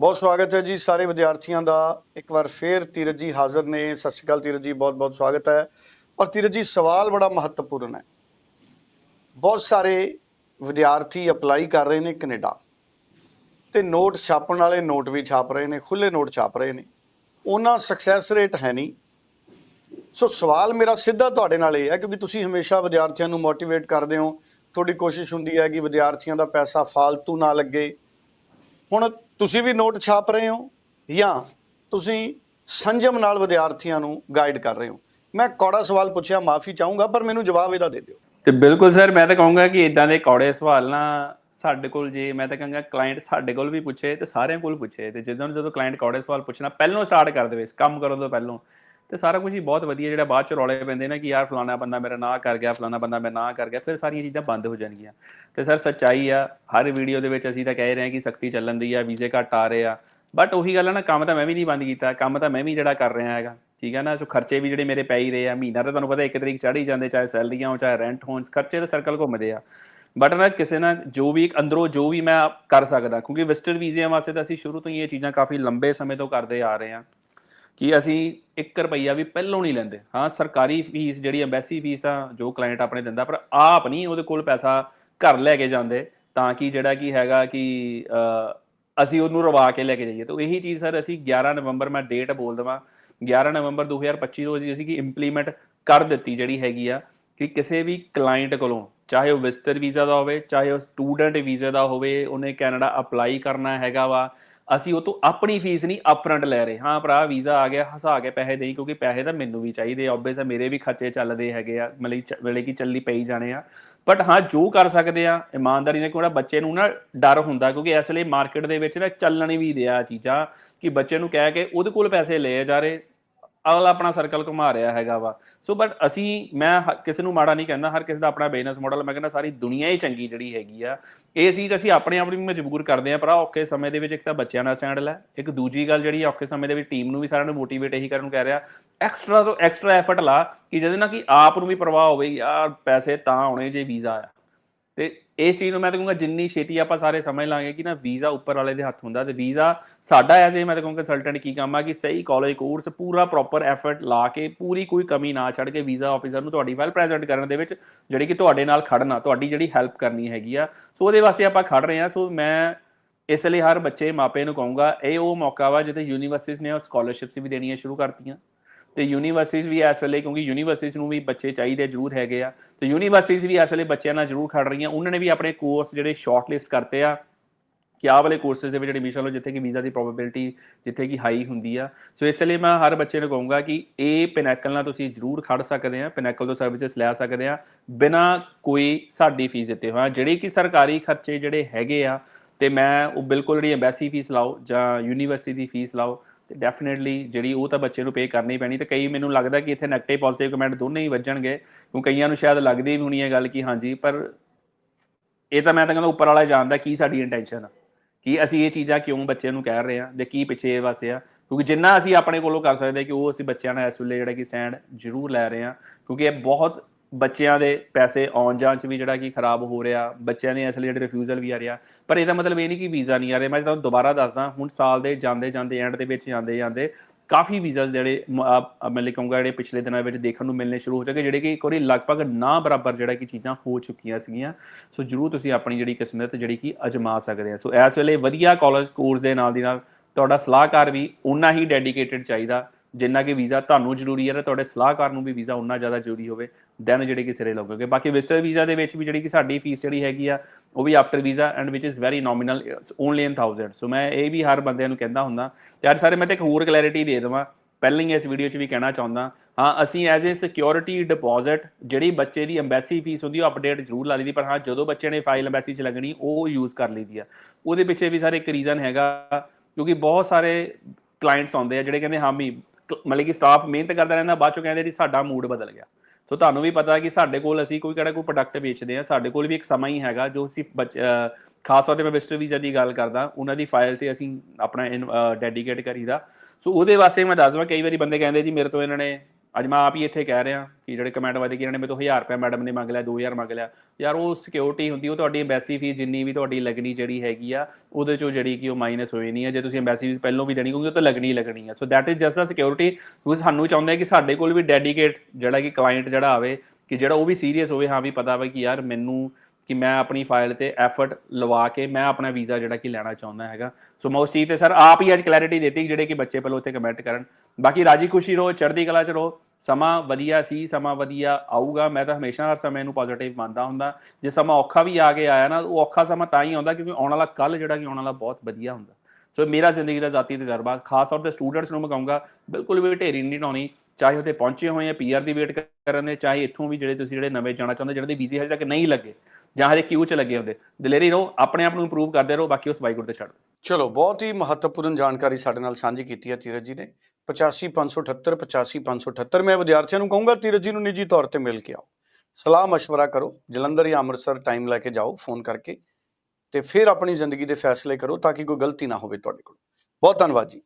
ਬਹੁਤ ਸਵਾਗਤ ਹੈ ਜੀ ਸਾਰੇ ਵਿਦਿਆਰਥੀਆਂ ਦਾ। ਇੱਕ ਵਾਰ ਫੇਰ ਧੀਰਜ ਜੀ ਹਾਜ਼ਰ ਨੇ। ਸਤਿ ਸ਼੍ਰੀ ਅਕਾਲ ਧੀਰਜ ਜੀ, ਬਹੁਤ ਬਹੁਤ ਸਵਾਗਤ ਹੈ। ਔਰ ਧੀਰਜ ਜੀ, ਸਵਾਲ ਬੜਾ ਮਹੱਤਵਪੂਰਨ ਹੈ। ਬਹੁਤ ਸਾਰੇ ਵਿਦਿਆਰਥੀ ਅਪਲਾਈ ਕਰ ਰਹੇ ਨੇ ਕੈਨੇਡਾ। ਤੇ ਨੋਟ ਛਾਪਣ ਵਾਲੇ ਨੋਟ ਵੀ ਛਾਪ ਰਹੇ ਨੇ ਖੁੱਲੇ ਨੋਟ ਛਾਪ ਰਹੇ ਨੇ। ਉਹਨਾਂ ਸਕਸੈਸ ਰੇਟ ਹੈ ਨਹੀਂ। ਸੋ ਸਵਾਲ ਮੇਰਾ ਸਿੱਧਾ ਤੁਹਾਡੇ ਨਾਲ ਇਹ ਹੈ ਕਿਉਂਕਿ ਤੁਸੀਂ ਹਮੇਸ਼ਾ ਵਿਦਿਆਰਥੀਆਂ ਨੂੰ ਮੋਟੀਵੇਟ ਕਰਦੇ ਹੋ। ਤੁਹਾਡੀ ਕੋਸ਼ਿਸ਼ ਹੁੰਦੀ ਹੈ ਕਿ ਵਿਦਿਆਰਥੀਆਂ ਦਾ ਪੈਸਾ ਫालतू ਨਾ ਲੱਗੇ। ਹੁਣ ਤੁਸੀਂ ਵੀ ਨੋਟ ਛਾਪ ਰਹੇ ਹੋ ਜਾਂ ਤੁਸੀਂ ਸੰਜਮ ਨਾਲ ਵਿਦਿਆਰਥੀਆਂ ਨੂੰ ਗਾਈਡ ਕਰ ਰਹੇ ਹੋ? ਮੈਂ ਕੌੜਾ ਸਵਾਲ ਪੁੱਛਿਆ, ਮਾਫੀ ਚਾਹੂੰਗਾ, ਪਰ ਮੈਨੂੰ ਜਵਾਬ ਇਹਦਾ ਦੇ ਦਿਓ। ਤੇ ਬਿਲਕੁਲ ਸਰ, ਮੈਂ ਤਾਂ ਕਹੂੰਗਾ ਕਿ ਇਦਾਂ ਦੇ ਕੌੜੇ ਸਵਾਲ ਨਾ ਸਾਡੇ ਕੋਲ ਜੇ, ਮੈਂ ਤਾਂ ਕਹਾਂਗਾ ਕਲਾਇੰਟ ਸਾਡੇ ਕੋਲ ਵੀ ਪੁੱਛੇ ਤੇ ਸਾਰਿਆਂ ਕੋਲ ਪੁੱਛੇ ਤੇ ਜਦੋਂ ਜਦੋਂ ਕਲਾਇੰਟ ਕੌੜੇ ਸਵਾਲ ਪੁੱਛਣਾ, ਪਹਿਲਾਂ ਸਟਾਰਟ ਕਰ ਦੇਵੇ ਕੰਮ ਕਰਨ ਤੋਂ ਪਹਿਲਾਂ। ਤੇ ਸਾਰਾ ਕੁਝ ਹੀ ਬਹੁਤ ਵਧੀਆ ਜਿਹੜਾ ਬਾਅਦ ਚ ਰੌਲੇ ਪੈਂਦੇ ਨੇ ਕਿ ਯਾਰ ਫਲਾਣਾ ਬੰਦਾ ਮੇਰਾ ਨਾ ਕਰ ਗਿਆ, ਫਲਾਣਾ ਬੰਦਾ ਮੈਂ ਨਾ ਕਰ ਗਿਆ, ਫਿਰ ਸਾਰੀਆਂ ਚੀਜ਼ਾਂ ਬੰਦ ਹੋ ਜਾਣਗੀਆਂ। ਤੇ ਸਰ ਸੱਚਾਈ ਆ, ਹਰ ਵੀਡੀਓ ਦੇ ਵਿੱਚ ਅਸੀਂ ਤਾਂ ਕਹਿ ਰਹੇ ਹਾਂ ਕਿ ਸਖਤੀ ਚੱਲਣ ਦੀ ਆ, ਵੀਜ਼ੇ ਘੱਟ ਆ ਰਹੇ ਆ। ਬਟ ਉਹੀ ਗੱਲ ਹੈ ਨਾ, ਕੰਮ ਤਾਂ ਮੈਂ ਵੀ ਨਹੀਂ ਬੰਦ ਕੀਤਾ, ਕੰਮ ਤਾਂ ਮੈਂ ਵੀ ਜਿਹੜਾ ਕਰ ਰਿਹਾ ਹੈਗਾ, ਠੀਕ ਹੈ ਨਾ? ਸੋ ਖਰਚੇ ਵੀ ਜਿਹੜੇ ਮੇਰੇ ਪੈ ਹੀ ਰਹੇ ਆ, ਮਹੀਨਾ ਤਾਂ ਤੁਹਾਨੂੰ ਪਤਾ ਇੱਕ ਤਰੀਕ ਚੜ੍ਹ ਹੀ ਜਾਂਦੇ, ਚਾਹੇ ਸੈਲਰੀਆਂ ਹੋ ਚਾਹੇ ਰੈਂਟ ਹੋਣ, ਖਰਚੇ ਤਾਂ ਸਰਕਲ ਘੁੰਮਦੇ ਆ। ਬਟ ਨਾ ਕਿਸੇ ਨਾਲ ਜੋ ਵੀ, ਅੰਦਰੋਂ ਜੋ ਵੀ ਮੈਂ ਕਰ ਸਕਦਾ, ਕਿਉਂਕਿ ਵਿਜ਼ਟਰ ਵੀਜ਼ਿਆਂ ਵਾਸਤੇ ਤਾਂ ਅਸੀਂ ਸ਼ੁਰੂ ਤੋਂ ਹੀ ਇਹ ਚੀਜ਼ਾਂ ਕਾਫੀ ਲੰਬੇ ਸਮੇਂ ਤੋਂ ਕਰਦੇ ਆ ਰਹੇ ਹਾਂ। ਕਿ ਅਸੀਂ 1 ਰੁਪਈਆ ਵੀ ਪਹਿਲੋਂ ਨਹੀਂ ਲੈਂਦੇ। ਹਾਂ, ਸਰਕਾਰੀ ਫੀਸ ਜਿਹੜੀ ਐਮਬੈਸੀ ਫੀਸ ਤਾਂ ਜੋ ਕਲਾਇੰਟ ਆਪਣੇ ਦਿੰਦਾ, ਪਰ ਆਪ ਨਹੀਂ ਉਹਦੇ ਕੋਲ ਪੈਸਾ ਘਰ ਲੈ ਕੇ ਜਾਂਦੇ, ਤਾਂ ਕਿ ਜਿਹੜਾ ਕੀ ਹੈਗਾ ਕਿ ਅਸੀਂ ਉਹਨੂੰ ਰਵਾ ਕੇ ਲੈ ਕੇ ਜਾਈਏ। ਤਾਂ ਇਹੀ ਚੀਜ਼ ਸਰ, ਅਸੀਂ 11 ਨਵੰਬਰ ਮੈਂ ਡੇਟ ਬੋਲ ਦਵਾਂ 11 ਨਵੰਬਰ 2025 ਤੋਂ ਅਸੀਂ- ਅਸੀਂ ਕੀ ਇੰਪਲੀਮੈਂਟ ਕਰ ਦਿੱਤੀ ਜਿਹੜੀ ਹੈਗੀ ਆ ਕਿ ਕਿਸੇ ਵੀ ਕਲਾਇੰਟ ਕੋਲੋਂ, ਚਾਹੇ ਉਹ ਵਿਜ਼ਟਰ ਵੀਜ਼ਾ ਦਾ ਹੋਵੇ, ਚਾਹੇ ਉਹ ਸਟੂਡੈਂਟ ਵੀਜ਼ਾ ਦਾ ਹੋਵੇ, ਉਹਨੇ ਕੈਨੇਡਾ ਅਪਲਾਈ ਕਰਨਾ ਹੈਗਾ ਵਾ ਅਸੀਂ ਉਹ ਤੋਂ ਆਪਣੀ ਫੀਸ ਨਹੀਂ ਅਪਫਰੰਟ ਲੈ ਰਹੇ। ਹਾਂ ਭਰਾ ਵੀਜ਼ਾ ਆ ਗਿਆ, ਹਸਾ ਕੇ ਪੈਸੇ ਦੇਈ, ਕਿਉਂਕਿ ਪੈਸੇ ਤਾਂ ਮੈਨੂੰ ਵੀ ਚਾਹੀਦੇ ਆਬਵੀਅਸ ਮੇਰੇ ਵੀ ਖਰਚੇ ਚੱਲਦੇ ਹੈਗੇ ਆ, ਮਤਲਬ ਚ- ਵੇਲੇ ਕੀ ਚੱਲੀ ਪਈ ਜਾਣੇ ਆ। ਬਟ ਹਾਂ, ਜੋ ਕਰ ਸਕਦੇ ਆ, ਇਮਾਨਦਾਰੀ ਨਾਲ ਕਿਉਂਕਿ ਬੱਚੇ ਨੂੰ ਨਾ ਡਰ ਹੁੰਦਾ, ਕਿਉਂਕਿ ਇਸ ਲਈ ਮਾਰਕੀਟ ਦੇ ਵਿੱਚ ਨਾ ਚੱਲਣ ਵੀ ਦਿਆ ਚੀਜ਼ਾਂ, ਕਿ ਬੱਚੇ ਨੂੰ ਕਹਿ ਕੇ ਉਹਦੇ ਕੋਲ ਪੈਸੇ ਲਏ ਜਾ ਰਹੇ। ਅਗਲਾ ਆਪਣਾ ਸਰਕਲ ਘੁਮਾ ਰਿਹਾ ਹੈਗਾ ਵਾ। ਸੋ ਬਟ ਅਸੀਂ, ਮੈਂ ਹ- ਕਿਸੇ ਨੂੰ ਮਾੜਾ ਨਹੀਂ ਕਹਿੰਦਾ, ਹਰ ਕਿਸੇ ਦਾ ਆਪਣਾ ਬਿਜ਼ਨਸ ਮਾਡਲ ਮੈਂ ਕਹਿੰਦਾ ਸਾਰੀ ਦੁਨੀਆ ਹੀ ਚੰਗੀ ਜਿਹੜੀ ਹੈਗੀ ਆ। ਇਹ ਚੀਜ਼ ਅਸੀਂ ਆਪਣੇ ਆਪ ਨੂੰ ਵੀ ਮਜਬੂਰ ਕਰਦੇ ਆ ਪਰ ਔਖੇ ਸਮੇਂ ਦੇ ਵਿੱਚ ਇੱਕ ਤਾਂ ਬੱਚਿਆਂ ਨਾਲ ਸਟੈਂਡ ਲੈ, ਇੱਕ ਦੂਜੀ ਗੱਲ ਜਿਹੜੀ ਆ ਔਖੇ ਸਮੇਂ ਦੇ ਵਿੱਚ ਟੀਮ ਨੂੰ ਵੀ ਸਾਰਿਆਂ ਨੂੰ ਮੋਟੀਵੇਟ ਇਹੀ ਕਰਨ ਨੂੰ ਕਹਿ ਰਿਹਾ। ਐਕਸਟਰਾ ਤੋਂ ਐਕਸਟਰਾ ਐਫਰਟ ਲਾ ਕਿ ਜਿਹਦੇ ਨਾਲ ਕਿ ਆਪ ਨੂੰ ਵੀ ਪ੍ਰਵਾਹ ਹੋਵੇ, ਯਾਰ ਪੈਸੇ ਤਾਂ ਆਉਣੇ ਜੇ ਵੀਜ਼ਾ ਆ। ਤੇ ਇਸ ਚੀਜ਼ ਨੂੰ ਮੈਂ ਤਾਂ ਕਹੂੰਗਾ ਜਿੰਨੀ ਛੇਤੀ ਆਪਾਂ ਸਾਰੇ ਸਮਝ ਲਾਂਗੇ ਕਿ ਨਾ ਵੀਜ਼ਾ ਉੱਪਰ ਵਾਲੇ ਦੇ ਹੱਥ ਹੁੰਦਾ ਤੇ ਵੀਜ਼ਾ ਸਾਡਾ ਐਜ਼ ਏ, ਮੈਂ ਤਾਂ ਕਹੂੰਗਾ ਕੰਸਲਟੈਂਟ ਕੀ ਕੰਮ ਆ ਕਿ ਸਹੀ ਕਾਲਜ ਕੋਰਸ ਪੂਰਾ ਪ੍ਰੋਪਰ ਐਫਰਟ ਲਾ ਕੇ ਪੂਰੀ ਕੋਈ ਕਮੀ ਨਾ ਛੱਡ ਕੇ ਵੀਜ਼ਾ ਆਫੀਸਰ ਨੂੰ ਤੁਹਾਡੀ ਫਾਈਲ ਪ੍ਰੈਜ਼ੈਂਟ ਕਰਨ ਦੇ ਵਿੱਚ ਜਿਹੜੀ ਕਿ ਤੁਹਾਡੇ ਨਾਲ ਖੜਨਾ, ਤੁਹਾਡੀ ਜਿਹੜੀ ਹੈਲਪ ਕਰਨੀ ਹੈਗੀ ਆ। ਸੋ ਉਹਦੇ ਵਾਸਤੇ ਆਪਾਂ ਖੜ ਰਹੇ ਹਾਂ ਸੋ ਮੈਂ ਇਸ ਲਈ ਹਰ ਬੱਚੇ ਮਾਪੇ ਨੂੰ ਕਹੂੰਗਾ, ਇਹ ਉਹ ਮੌਕਾ ਵਾ ਜਿੱਥੇ ਯੂਨੀਵਰਸਿਟੀਜ਼ ਨੇ ਉਹ ਸਕਾਲਰਸ਼ਿਪਸ ਵੀ ਦੇਣੀਆਂ ਸ਼ੁਰੂ ਕਰਤੀਆਂ। ਤੇ ਯੂਨੀਵਰਸਿਟੀਜ਼ ਵੀ ਇਸ ਵੇਲੇ, ਕਿਉਂਕਿ ਯੂਨੀਵਰਸਿਟੀਜ਼ ਨੂੰ ਵੀ ਬੱਚੇ ਚਾਹੀਦੇ ਜ਼ਰੂਰ ਹੈਗੇ ਆ। ਤੇ ਯੂਨੀਵਰਸਿਟੀਜ਼ ਵੀ ਇਸ ਵੇਲੇ ਬੱਚਿਆਂ ਨਾਲ ਜ਼ਰੂਰ ਖੜ ਰਹੀਆਂ। ਉਹਨਾਂ ਨੇ ਵੀ ਆਪਣੇ ਕੋਰਸ ਜਿਹੜੇ ਸ਼ਾਰਟਲਿਸਟ ਕਰਤੇ ਆ ਕਿ ਆਹ ਵਾਲੇ ਕੋਰਸਸ ਦੇ ਵਿੱਚ ਐਡਮਿਸ਼ਨ ਲਓ, ਜਿੱਥੇ ਕਿ ਵੀਜ਼ਾ ਦੀ ਪ੍ਰੋਬੇਬਿਲਿਟੀ ਜਿੱਥੇ ਕਿ ਹਾਈ ਹੁੰਦੀ ਆ। ਸੋ ਇਸ ਲਈ ਮੈਂ ਹਰ ਬੱਚੇ ਨੂੰ ਕਹੂੰਗਾ ਕਿ ਇਹ ਪਿਨੈਕਲ ਨਾਲ ਤੁਸੀਂ ਜ਼ਰੂਰ ਖੜ ਸਕਦੇ ਆ ਪਿਨੈਕਲ ਤੋਂ ਸਰਵਿਸਿਜ਼ ਲੈ ਸਕਦੇ ਆ, ਬਿਨਾ ਕੋਈ ਸਾਡੀ ਫੀਸ ਦਿੱਤੇ ਹੋਇਆ ਜਿਹੜੀ ਕਿ ਸਰਕਾਰੀ ਖਰਚੇ ਜਿਹੜੇ ਹੈਗੇ ਆ, ਤੇ ਮੈਂ ਉਹ ਬਿਲਕੁਲ ਜਿਹੜੀ ਐਮਬੈਸੀ ਫੀਸ ਲਾਓ ਜਾਂ ਯੂਨੀਵਰਸਿਟੀ ਦੀ ਫੀਸ ਲਾਓ ਤੇ ਡੈਫੀਨਿਟਲੀ ਜਿਹੜੀ ਉਹ ਤਾਂ ਬੱਚੇ ਨੂੰ ਪੇ ਕਰਨੀ ਪੈਣੀ, ਤੇ ਕਈ ਮੈਨੂੰ ਲੱਗਦਾ ਕਿ ਇੱਥੇ ਨੈਗੇਟਿਵ ਪੋਜ਼ਿਟਿਵ ਕਮੈਂਟ ਦੋਨੇ ਹੀ ਵੱਜਣਗੇ, ਕਿਉਂ ਕਈਆਂ ਨੂੰ ਸ਼ਾਇਦ ਲੱਗਦੀ ਵੀ ਹੋਣੀ ਹੈ ਗੱਲ ਕਿ ਹਾਂਜੀ, ਪਰ ਇਹ ਤਾਂ ਮੈਂ ਤਾਂ ਕਹਿੰਦਾ ਉੱਪਰ ਵਾਲਾ ਜਾਣਦਾ ਕੀ ਸਾਡੀ ਇੰਟੈਂਸ਼ਨ ਆ, ਕਿ ਅਸੀਂ ਇਹ ਚੀਜ਼ਾਂ ਕਿਉਂ ਬੱਚਿਆਂ ਨੂੰ ਕਹਿ ਰਹੇ ਆ ਤੇ ਕੀ ਪਿੱਛੇ ਇਹ ਵਾਸਤੇ ਆ, ਕਿਉਂਕਿ ਜਿੰਨਾ ਅਸੀਂ ਆਪਣੇ ਕੋਲੋਂ ਕਰ ਸਕਦੇ ਕਿ ਉਹ ਅਸੀਂ ਬੱਚਿਆਂ ਨਾਲ ਇਸ ਵੇਲੇ ਜਿਹੜਾ ਕਿ ਸਟੈਂਡ ਜ਼ਰੂਰ ਲੈ ਰਹੇ ਆ ਕਿਉਂਕਿ ਇਹ ਬਹੁਤ ਬੱਚਿਆਂ ਦੇ ਪੈਸੇ ਆਉਣ ਜਾਣ ਚ ਵੀ ਜਿਹੜਾ ਕਿ ਖਰਾਬ ਹੋ ਰਿਹਾ, ਬੱਚਿਆਂ ਦੇ ਇਸ ਲਈ ਜਿਹੜੇ ਰਿਫਿਊਜ਼ਲ ਵੀ ਆ ਰਿਹਾ। ਪਰ ਇਹਦਾ ਮਤਲਬ ਇਹ ਨਹੀਂ ਕਿ ਵੀਜ਼ਾ ਨਹੀਂ ਆ ਰਿਹਾ। ਮੈਂ ਤੁਹਾਨੂੰ ਦੁਬਾਰਾ ਦੱਸਦਾ, ਹੁਣ ਸਾਲ ਦੇ ਜਾਂਦੇ ਜਾਂਦੇ ਐਂਡ ਦੇ ਵਿੱਚ ਜਾਂਦੇ ਜਾਂਦੇ ਕਾਫੀ ਵੀਜ਼ਾਸ ਜਿਹੜੇ ਮ- ਆ- ਮੈਂ ਲਿਖੂੰਗਾ ਜਿਹੜੇ ਪਿਛਲੇ ਦਿਨਾਂ ਵਿੱਚ ਦੇਖਣ ਨੂੰ ਮਿਲਨੇ ਸ਼ੁਰੂ ਹੋ ਚੁੱਕੇ, ਜਿਹੜੇ ਕਿ ਇੱਕ ਵਾਰੀ ਲਗਭਗ ਨਾ ਬਰਾਬਰ ਜਿਹੜਾ ਕਿ ਚੀਜ਼ਾਂ ਹੋ ਚੁੱਕੀਆਂ ਸੀਗੀਆਂ। ਸੋ ਜਰੂਰ ਤੁਸੀਂ ਆਪਣੀ ਜਿਹੜੀ ਕਿਸਮਤ ਜਿਹੜੀ ਕਿ ਅਜਮਾ ਸਕਦੇ ਆ। ਸੋ ਇਸ ਵੇਲੇ ਵਧੀਆ ਕਾਲਜ ਕੋਰਸ ਦੇ ਨਾਲ ਦੀ ਨਾਲ ਤੁਹਾਡਾ ਸਲਾਹਕਾਰ ਵੀ ਉਨਾ ਹੀ ਡੈਡੀਕੇਟਿਡ ਚਾਹੀਦਾ। ਜਿੰਨਾ ਕਿ ਵੀਜ਼ਾ ਤੁਹਾਨੂੰ ਜ਼ਰੂਰੀ ਹੈ ਤੇ ਤੁਹਾਡੇ ਸਲਾਹਕਾਰ ਨੂੰ ਵੀ ਵੀਜ਼ਾ ਉਨਾ ਜ਼ਿਆਦਾ ਜ਼ਰੂਰੀ ਹੋਵੇ ਦੈਨ ਜਿਹੜੇ ਕਿ ਸਿਰੇ ਲੱਗੋਗੇ। ਬਾਕੀ ਵਿਜ਼ਟਰ ਵੀਜ਼ਾ ਦੇ ਵਿੱਚ ਵੀ ਜਿਹੜੀ ਕਿ ਸਾਡੀ ਫੀਸ ਜਿਹੜੀ ਹੈਗੀ ਆ, ਉਹ ਵੀ after visa and which is very nominal only in 1000 so ਮੈਂ ਇਹ ਵੀ ਹਰ ਬੰਦਿਆਂ ਨੂੰ ਕਹਿੰਦਾ ਹੁੰਦਾ। ਤੇ ਅੱਜ ਸਾਰੇ ਮੈਂ ਤੇ ਇੱਕ ਹੋਰ ਕਲੈਰਿਟੀ ਦੇ ਦੇਵਾਂ। ਪਹਿਲਾਂ ਹੀ ਇਸ ਵੀਡੀਓ 'ਚ ਵੀ ਕਹਿਣਾ ਚਾਹੁੰਦਾ, ਹਾਂ, ਅਸੀਂ ਐਜ਼ ਅ ਸਿਕਿਉਰਿਟੀ ਡਿਪੋਜ਼ਿਟ ਜਿਹੜੀ ਬੱਚੇ ਦੀ ਐਮਬੈਸੀ ਫੀਸ ਹੁੰਦੀ ਉਹ ਅਪਡੇਟ ਜ਼ਰੂਰ ਲਾ ਲਈਦੀ, ਪਰ ਹਾਂ, ਜਦੋਂ ਬੱਚੇ ਨੇ ਫਾਈਲ ਐਮਬੈਸੀ 'ਚ ਲੱਗਣੀ, ਉਹ ਯੂਜ਼ ਕਰ ਲਈਦੀ ਆ। ਉਹਦੇ ਪਿੱਛੇ ਵੀ ਸਾਰੇ ਇੱਕ ਰੀਜ਼ਨ ਹੈਗਾ, ਕਿਉਂਕਿ ਬਹੁਤ ਸਾਰੇ ਕਲਾਇੰਟਸ ਆਉਂਦੇ ਆ, ਜਿਹੜੇ ਕਹਿੰਦੇ, ਹਾਂ ਵੀ ਮਤਲਬ ਕਿ ਸਟਾਫ ਮਿਹਨਤ ਕਰਦਾ ਰਹਿੰਦਾ, ਬਾਅਦ ਚੋਂ ਕਹਿੰਦੇ ਜੀ ਸਾਡਾ ਮੂਡ ਬਦਲ ਗਿਆ। ਸੋ ਤੁਹਾਨੂੰ ਵੀ ਪਤਾ ਕਿ ਸਾਡੇ ਕੋਲ ਅਸੀਂ ਕੋਈ ਕਿਹੜਾ ਕੋਈ ਪ੍ਰੋਡਕਟ ਵੇਚਦੇ ਆ ਸਾਡੇ ਕੋਲ ਵੀ ਇੱਕ ਸਮਾਂ ਹੀ ਹੈਗਾ, ਜੋ ਅਸੀਂ ਬੱਚ- ਖਾਸ ਤੌਰ ਤੇ ਮੈਂ ਵਿਜ਼ਟਰ ਵੀਜ਼ਾ ਦੀ ਗੱਲ ਕਰਦਾ, ਉਹਨਾਂ ਦੀ ਫਾਈਲ ਤੇ ਅਸੀਂ ਆਪਣਾ ਡੈਡੀਕੇਟ ਕਰੀਦਾ। ਸੋ ਉਹਦੇ ਵਾਸਤੇ ਮੈਂ ਦੱਸਦਾ, ਕਈ ਵਾਰੀ ਬੰਦੇ ਕਹਿੰਦੇ ਜੀ ਮੇਰੇ ਤੋਂ ਇਹਨਾਂ ਨੇ ਅੱਜ ਮੈਂ ਆਪ ਹੀ ਇੱਥੇ ਕਹਿ ਰਿਹਾ ਕਿ ਜਿਹੜੇ ਕਮੈਂਟ ਵਾਦੇ ਕਿ ਇਹਨਾਂ ਨੇ ਮੇਰੇ ਤੋਂ 1000 ਰੁਪਏ ਮੈਡਮ ਨੇ ਮੰਗ ਲਿਆ 2000 ਮੰਗ ਲਿਆ। ਯਾਰ ਉਹ ਸਿਕਿਉਰਿਟੀ ਹੁੰਦੀ, ਉਹ ਤੁਹਾਡੀ ਐਮਬੈਸੀ ਫੀਸ ਜਿੰਨੀ ਵੀ ਤੁਹਾਡੀ ਲੱਗਣੀ ਜਿਹੜੀ ਹੈਗੀ ਆ, ਉਹਦੇ ਚੋਂ ਜਿਹੜੀ ਕਿ ਉਹ ਮਾਈਨਸ ਹੋਈ ਨਹੀਂ ਹੈ ਜੇ ਤੁਸੀਂ ਐਮਬੈਸੀ ਫੀਸ ਪਹਿਲਾਂ ਵੀ ਦੇਣੀ ਕਿਉਂਕਿ ਉਹ ਤਾਂ ਲੱਗਣੀ ਲੱਗਣੀ ਹੈ so that is just the security ਕਿਉਂਕਿ ਸਾਨੂੰ ਚਾਹੁੰਦੇ ਹੈ ਕਿ ਸਾਡੇ ਕੋਲ ਵੀ ਡੈਡੀਕੇਟ ਜਿਹੜਾ ਕਿ ਕਲਾਇੰਟ ਜਿਹੜਾ ਆਵੇ, ਕਿ ਜਿਹੜਾ ਉਹ ਵੀ ਸੀਰੀਅਸ ਹੋਵੇ, ਹਾਂ ਵੀ ਪਤਾ ਵਾ ਕਿ ਯਾਰ ਮੈਨੂੰ ਕਿ ਮੈਂ ਆਪਣੀ ਫਾਈਲ ਤੇ ਐਫਰਟ ਲਵਾ ਕੇ ਮੈਂ ਆਪਣਾ ਵੀਜ਼ਾ ਜਿਹੜਾ ਕਿ ਲੈਣਾ ਚਾਹੁੰਦਾ ਹੈਗਾ। ਸੋ ਮੈਂ ਉਸ ਚੀਜ਼ ਤੇ ਸਰ ਆਪ ਹੀ ਅੱਜ ਕਲੈਰਿਟੀ ਦਿੱਤੀ ਜਿਹੜੇ ਕਿ ਬੱਚੇ ਪਹਿਲਾਂ ਉੱਥੇ ਕਮੈਂਟ ਕਰਨ। ਬਾਕੀ ਰਾਜੀ ਖੁਸ਼ੀ ਰਹੋ, ਚੜ੍ਹਦੀ ਕਲਾ ਚ ਰਹੋ। ਸਮਾਂ ਵਧੀਆ ਸੀ, ਸਮਾਂ ਵਧੀਆ ਆਊਗਾ। ਮੈਂ ਤਾਂ ਹਮੇਸ਼ਾ ਹਰ ਸਮੇਂ ਨੂੰ ਪੋਜ਼ਿਟਿਵ ਮੰਨਦਾ ਹੁੰਦਾ। ਜੇ ਸਮਾਂ ਔਖਾ ਵੀ ਆ ਕੇ ਆਇਆ ਨਾ, ਉਹ ਔਖਾ ਸਮਾਂ ਤਾਂ ਹੀ ਆਉਂਦਾ ਕਿਉਂਕਿ ਆਉਣ ਵਾਲਾ ਕੱਲ ਜਿਹੜਾ ਕਿ ਆਉਣ ਵਾਲਾ ਬਹੁਤ ਵਧੀਆ ਹੁੰਦਾ। ਸੋ ਮੇਰਾ ਜ਼ਿੰਦਗੀ ਦਾ ਜ਼ਾਤੀ ਤਜਰਬਾ ਖਾਸ ਤੌਰ ਤੇ ਸਟੂਡੈਂਟਸ ਨੂੰ ਮੈਂ ਕਹੂੰਗਾ ਬਿਲਕੁਲ ਵੀ ਢੇਰੀ ਨਹੀਂ ਢਾਉਣੀ ਚਾਹੇ ਉੱਥੇ ਪਹੁੰਚੇ ਹੋਏ ਆ ਪੀਆਰ ਦੀ ਵੇਟ ਕਰਨ ਦੇ ਚਾਹੇ ਇੱਥੋਂ ਵੀ ਜਿਹੜੇ ਤੁਸੀਂ ਜਿਹੜੇ ਨਵੇਂ ਜਾਣਾ ਚਾਹੁੰਦੇ ਜਿਹੜੇ ਦੇ ਵੀਜ਼ੇ ਹਜੇ ਤੱਕ ਨਹੀਂ ਲੱਗੇ ਜਾਂ ਹਜੇ ਕਿਊ ਚ ਲੱਗੇ ਹੁੰਦੇ ਦਲੇਰੀ ਰਹੋ ਆਪਣੇ ਆਪ ਨੂੰ ਇੰਪਰੂਵ ਕਰਦੇ ਰਹੋ ਬਾਕੀ ਉਸ ਬਾਈਕੁਰ ਤੇ ਛੱਡ ਦਿਓ ਚਲੋ ਬਹੁਤ ਹੀ ਮਹੱਤਵਪੂਰਨ ਜਾਣਕਾਰੀ ਸਾਡੇ ਨਾਲ ਸਾਂਝੀ ਕੀਤੀ ਹੈ ਧੀਰਜ ਜੀ ਨੇ 85578 85578 ਮੈਂ ਵਿਦਿਆਰਥੀਆਂ ਨੂੰ ਕਹੂੰਗਾ ਧੀਰਜ ਜੀ ਨੂੰ ਨਿੱਜੀ ਤੌਰ ਤੇ ਮਿਲ ਕੇ ਆਓ ਸਲਾਹ مشورہ ਕਰੋ ਜਲੰਧਰ ਜਾਂ ਅੰਮ੍ਰਿਤਸਰ ਟਾਈਮ ਲੈ ਕੇ ਜਾਓ ਫੋਨ ਕਰਕੇ ਤੇ ਫਿਰ ਆਪਣੀ ਜ਼ਿੰਦਗੀ ਦੇ ਫੈਸਲੇ ਕਰੋ ਤਾਂ ਕਿ ਕੋਈ ਗਲਤੀ ਨਾ ਹੋਵੇ ਤੁਹਾਡੇ ਕੋਲ। ਬਹੁਤ ਧੰਨਵਾਦ ਜੀ।